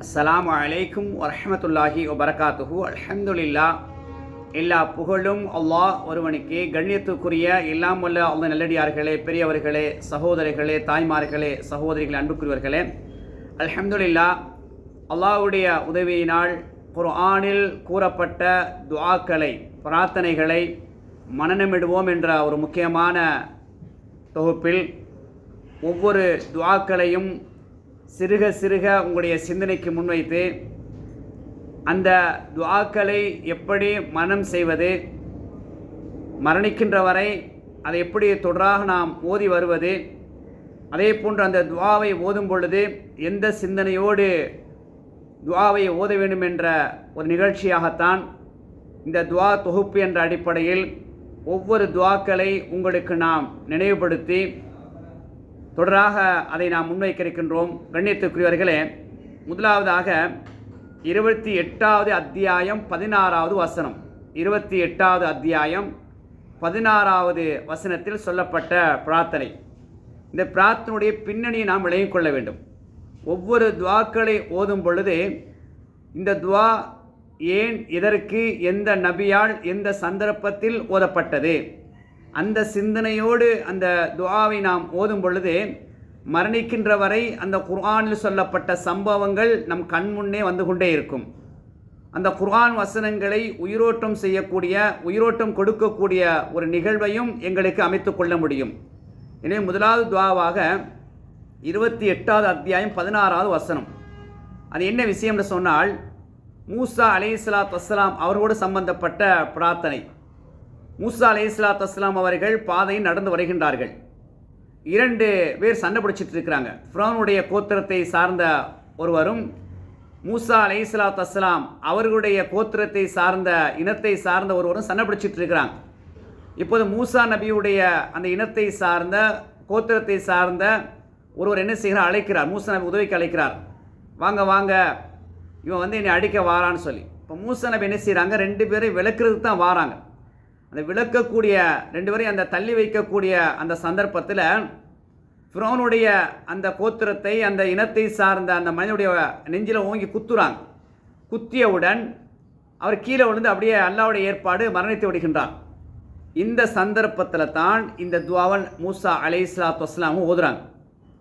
அஸ்ஸலாமு அலைக்கும் வரஹ்மத்துல்லாஹி வபரகாத்துஹு அலமதுல்லா எல்லா புகழும் அல்லாஹ் ஒருவனுக்கு கண்ணியத்துக்குரிய எல்லாம் வல்ல அல்ல நல்லடியார்களே பெரியவர்களே சகோதரிகளே தாய்மார்களே சகோதரிகள் அன்புக்குரியவர்களே அலமதுல்லா அல்லாஹுடைய உதவியினால் குர்ஆனில் கூறப்பட்ட துவாக்களை பிரார்த்தனைகளை மனநமிடுவோம் என்ற ஒரு முக்கியமான தொகுப்பில் ஒவ்வொரு துவாக்களையும் சிறுக சிறுக உங்களுடைய சிந்தனைக்கு முன்வைத்து அந்த துவாக்களை எப்படி மனம் செய்வது மரணிக்கின்ற வரை அதை எப்படி தொடராக நாம் ஓதி வருவது அதே போன்று அந்த துவாவை ஓதும் பொழுது எந்த சிந்தனையோடு துவாவை ஓத வேண்டும் என்ற ஒரு நிகழ்ச்சியாகத்தான் இந்த துவா தொகுப்பு என்ற அடிப்படையில் ஒவ்வொரு துவாக்களை உங்களுக்கு நாம் நினைவுபடுத்தி தொடராக அதை நாம் முன்வைக்க இருக்கின்றோம் கண்ணியத்துக்குரியவர்களே முதலாவதாக இருபத்தி எட்டாவது அத்தியாயம் பதினாறாவது வசனம். இருபத்தி எட்டாவது அத்தியாயம் பதினாறாவது வசனத்தில் சொல்லப்பட்ட பிரார்த்தனை. இந்த பிரார்த்தனுடைய பின்னணியை நாம் விளங்கிக் கொள்ள வேண்டும். ஒவ்வொரு துவாக்களை ஓதும் பொழுது இந்த துவா ஏன் எதற்கு எந்த நபியால் எந்த சந்தர்ப்பத்தில் ஓதப்பட்டது? அந்த சிந்தனையோடு அந்த துவாவை நாம் ஓதும் பொழுது மரணிக்கின்ற வரை அந்த குர்ஆனில் சொல்லப்பட்ட சம்பவங்கள் நம் கண் முன்னே வந்து கொண்டே இருக்கும். அந்த குர்ஆன் வசனங்களை உயிரோட்டம் செய்யக்கூடிய உயிரோட்டம் கொடுக்கக்கூடிய ஒரு நிகழ்வையும் எங்களுக்கு அமைத்து கொள்ள முடியும். எனவே முதலாவது துவாவாக இருபத்தி எட்டாவது அத்தியாயம் பதினாறாவது வசனம். அது என்ன விஷயம்னு சொன்னால் மூசா அலை இஸ்லாத் வஸ்லாம் அவரோடு சம்பந்தப்பட்ட பிரார்த்தனை. மூசா அலே இஸ்லாத் அஸ்லாம் அவர்கள் பாதையில் நடந்து வருகின்றார்கள். இரண்டு பேர் சண்டை பிடிச்சிட்டு இருக்கிறாங்க. ஃப்ரோனுடைய கோத்திரத்தை சார்ந்த ஒருவரும் மூசா அலே இஸ்லாத் அஸ்லாம் அவர்களுடைய கோத்திரத்தை சார்ந்த இனத்தை சார்ந்த ஒருவரும் சண்டை பிடிச்சிட்டு இருக்கிறாங்க. இப்போது மூசா நபியுடைய அந்த இனத்தை சார்ந்த கோத்திரத்தை சார்ந்த ஒருவர் என்ன செய்கிறார்? அழைக்கிறார். மூசா நபி உதவிக்கு அழைக்கிறார். வாங்க வாங்க இவன் வந்து என்னை அடிக்க வாரான்னு சொல்லி. இப்போ மூசா நபி என்ன செய்கிறாங்க ரெண்டு பேரும் விளக்குறதுக்கு தான் வாராங்க. அந்த விளக்கக்கூடிய ரெண்டு பேரையும் அந்த தள்ளி வைக்கக்கூடிய அந்த சந்தர்ப்பத்தில் ஃப்ரோனுடைய அந்த கோத்திரத்தை அந்த இனத்தை சார்ந்த அந்த மனிதனுடைய நெஞ்சில் ஓங்கி குத்துறாங்க. குத்தியவுடன் அவர் கீழே விழுந்து அப்படியே அல்லாவுடைய ஏற்பாடு மரணித்து விடுகின்றார். இந்த சந்தர்ப்பத்தில் தான் இந்த துவாவன் மூசா அலை இஸ்லாத்து வஸ்லாமும் ஓதுறாங்க.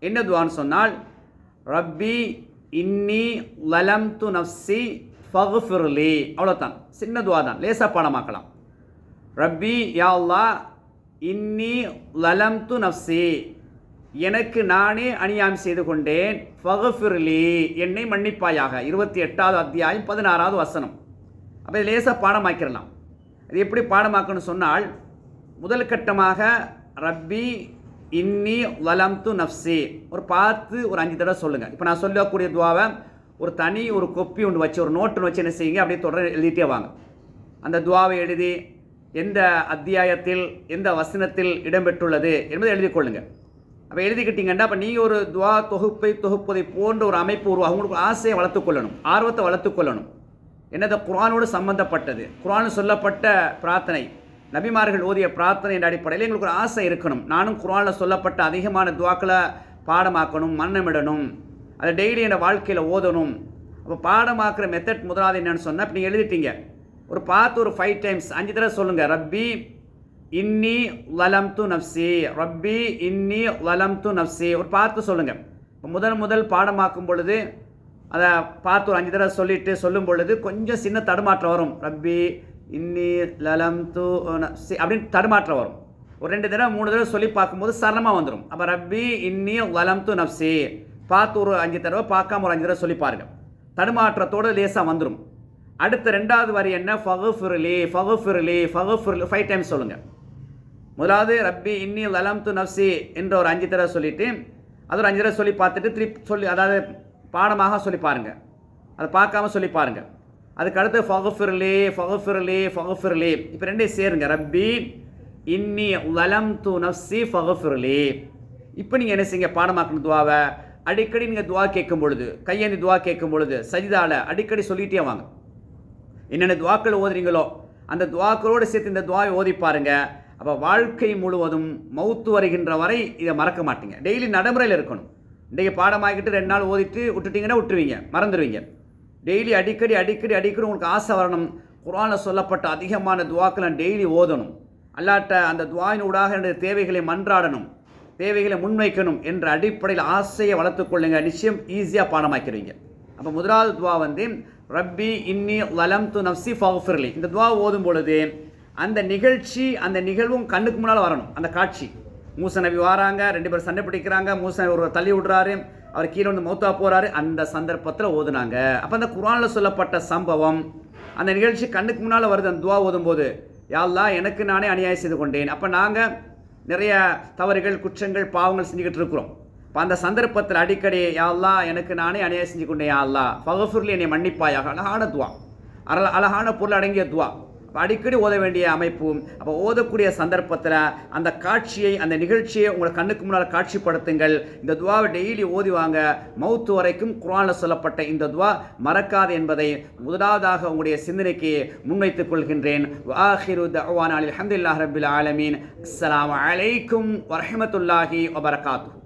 என்ன துவான்னு சொன்னால் ரப்பி இன்னி லலம் து நஃப்சி ஃபகுஃபிர்லி அவ்வளோதான் சின்ன துவா தான். லேசாக பாடமாக்கலாம். ரப்பி யா இன்னி லலம் து நஃப்சி எனக்கு நானே அநியாயம் செய்து கொண்டேன். ஃபகுஃபிர்லி என்னை மன்னிப்பாயாக. இருபத்தி எட்டாவது அத்தியாயம் பதினாறாவது வசனம். அப்போ லேசாக பாடமாக்கிடலாம். அது எப்படி பாடமாக்கணும்னு சொன்னால் முதல் கட்டமாக ரப்பி இன்னி வலம் து நஃப்சி ஒரு பார்த்து ஒரு அஞ்சு தடவை சொல்லுங்கள் இப்போ நான் சொல்லக்கூடிய துவாவை ஒரு தனி ஒரு கொப்பி ஒன்று வச்சு ஒரு நோட்டு வச்சு என்ன செய்யுங்க? அப்படியே தொடர்ந்து எழுதிட்டே வாங்க. அந்த துவாவை எழுதி எந்த அத்தியாயத்தில் எந்த வசனத்தில் இடம்பெற்றுள்ளது என்பதை எழுதி கொள்ளுங்கள் அப்போ எழுதிக்கிட்டீங்கன்னா அப்போ நீங்கள் ஒரு துவா தொகுப்பை தொகுப்பதை போன்ற ஒரு அமைப்பு உருவாக உங்களுக்கு ஆசையை வளர்த்துக்கொள்ளணும் ஆர்வத்தை வளர்த்துக்கொள்ளணும் என்னது? குரானோடு சம்பந்தப்பட்டது. குரான் சொல்லப்பட்ட பிரார்த்தனை நபிமார்கள் ஓதிய பிரார்த்தனை என்ற அடிப்படையில் எங்களுக்கு ஒரு ஆசை இருக்கணும். நானும் குரானில் சொல்லப்பட்ட அதிகமான துவாக்களை பாடமாக்கணும் மன்னமிடணும். அதை டெய்லி என் வாழ்க்கையில் ஓதணும். அப்போ பாடமாக்குற மெத்தட் முதலாவது என்னென்னு சொன்னால் இப்போ நீங்கள் எழுதிட்டீங்க. ஒரு பார்த்து ஒரு ஃபைவ் டைம்ஸ் அஞ்சு தடவை சொல்லுங்கள் ரப்பி இன்னி வலம் து நப்சி ரப்பி இன்னி வலம் து நப்சி ஒரு பார்த்து சொல்லுங்கள் இப்போ முதல் முதல் பாடமாக்கும் பொழுது அதை பார்த்து ஒரு அஞ்சு தடவை சொல்லிட்டு சொல்லும் பொழுது கொஞ்சம் சின்ன தடுமாற்றம் வரும். ரப்பி இன்னி லலம் து நப்சி அப்படின்னு தடுமாற்றம் வரும். ஒரு ரெண்டு தடவை மூணு தடவை சொல்லி பார்க்கும்போது சரணமாக வந்துடும் அப்போ ரப்பி இன்னி வலம் து நப்சி பார்த்து ஒரு அஞ்சு தடவை பார்க்காம ஒரு அஞ்சு தடவை சொல்லி பாருங்கள் தடுமாற்றத்தோடு லேசாக வந்துடும் அடுத்த ரெண்டாவது வரி என்ன? ஃபகுஃபிர்லி ஃபகுஃபிர்லி ஃபகுஃபிர்லி ஃபைவ் டைம்ஸ் சொல்லுங்கள் முதலாவது ரப்பி இன்னி லலம் து நப்சி என்ற ஒரு அஞ்சு தடவை சொல்லிவிட்டு அது ஒரு அஞ்சு தடவை சொல்லி பார்த்துட்டு திருப்பி சொல்லி அதாவது பாடமாக சொல்லி பாருங்கள் அதை பார்க்காம சொல்லி பாருங்கள் அதுக்கு அடுத்து ஃபகுஃபிர்லி ஃபகுஃபிர்லி ஃபகுஃபிர்லி இப்போ ரெண்டையும் சேருங்க. ரப்பி இன்னி லலம் து நப்சி ஃபகுஃபிர்லி இப்போ நீங்கள் என்ன செய்யுங்க? பாடமாக்கணும் துவாவை. அடிக்கடி நீங்கள் துவா கேட்கும் பொழுது கையேந்தி துவா கேட்கும் பொழுது சஜிதாவில் அடிக்கடி சொல்லிகிட்டே வாங்க. என்னென்ன துவாக்கள் ஓதுறீங்களோ அந்த துவாக்களோடு சேர்த்து இந்த துவாவை ஓதி பாருங்க. அப்போ வாழ்க்கை முழுவதும் மௌத்து வருகின்ற வரை இதை மறக்க மாட்டீங்க. டெய்லி நடைமுறையில் இருக்கணும். இன்றைக்கி பாடமாக்கிட்டு ரெண்டு நாள் ஓதிட்டு விட்டுட்டிங்கன்னா விட்டுருவீங்க மறந்துடுவீங்க டெய்லி அடிக்கடி அடிக்கடி அடிக்கடி உங்களுக்கு ஆசை வரணும். குரானில் சொல்லப்பட்ட அதிகமான துவாக்களை நான் டெய்லி ஓதணும். அல்லாட்ட அந்த துவாயின் ஊடாக என்னுடைய தேவைகளை மன்றாடணும். தேவைகளை முன்வைக்கணும் என்ற அடிப்படையில் ஆசையை வளர்த்துக்கொள்ளுங்க நிச்சயம் ஈஸியாக பாடமாக்கிறீங்க அப்போ முதலாவது துவா வந்து ரப்பி இன்னி வலம் து நப்சி ஃபவுஃபிர்லி இந்த துவா ஓதும் பொழுது அந்த நிகழ்ச்சி அந்த நிகழ்வும் கண்ணுக்கு முன்னால் வரணும். அந்த காட்சி. மூச நபி வாராங்க ரெண்டு பேரும் சண்டை பிடிக்கிறாங்க மூச ஒரு தள்ளி விடுறாரு அவர் கீழே வந்து மௌத்தா போகிறாரு அந்த சந்தர்ப்பத்தில் ஓதுனாங்க. அப்போ அந்த குரானில் சொல்லப்பட்ட சம்பவம் அந்த நிகழ்ச்சி கண்ணுக்கு முன்னால் வருது அந்த துவா ஓதும்போது. யாழ்லா எனக்கு நானே அநியாயம் செய்து கொண்டேன். அப்போ நாங்கள் நிறைய தவறுகள் குற்றங்கள் பாவங்கள் செஞ்சுக்கிட்டு இருக்கிறோம். இப்போ அந்த சந்தர்ப்பத்தில் அடிக்கடி யாழ்லா எனக்கு நானே அநியாயம் செஞ்சு கொண்டேன் யாழ்லா ஃபகஃபுர்லி என்னை மன்னிப்பாயாக. அழகான துவா. அழ அழகான பொருள் அடங்கிய துவா. அப்போ அடிக்கடி ஓத வேண்டிய அமைப்பும் அப்போ ஓதக்கூடிய சந்தர்ப்பத்தில் அந்த காட்சியை அந்த நிகழ்ச்சியை உங்களை கண்ணுக்கு முன்னால் காட்சிப்படுத்துங்கள். இந்த துவாவை டெய்லி ஓதி வாங்க. மௌத்து வரைக்கும் குரானில் சொல்லப்பட்ட இந்த துவா மறக்காது என்பதை முதலாவதாக உங்களுடைய சிந்தனைக்கு முன்வைத்துக் கொள்கின்றேன். வாஹிரு தவான் அலி ரபில் ஆலமீன். அலைக்கும் வரஹமத்துல்லாஹி வபரகாத்து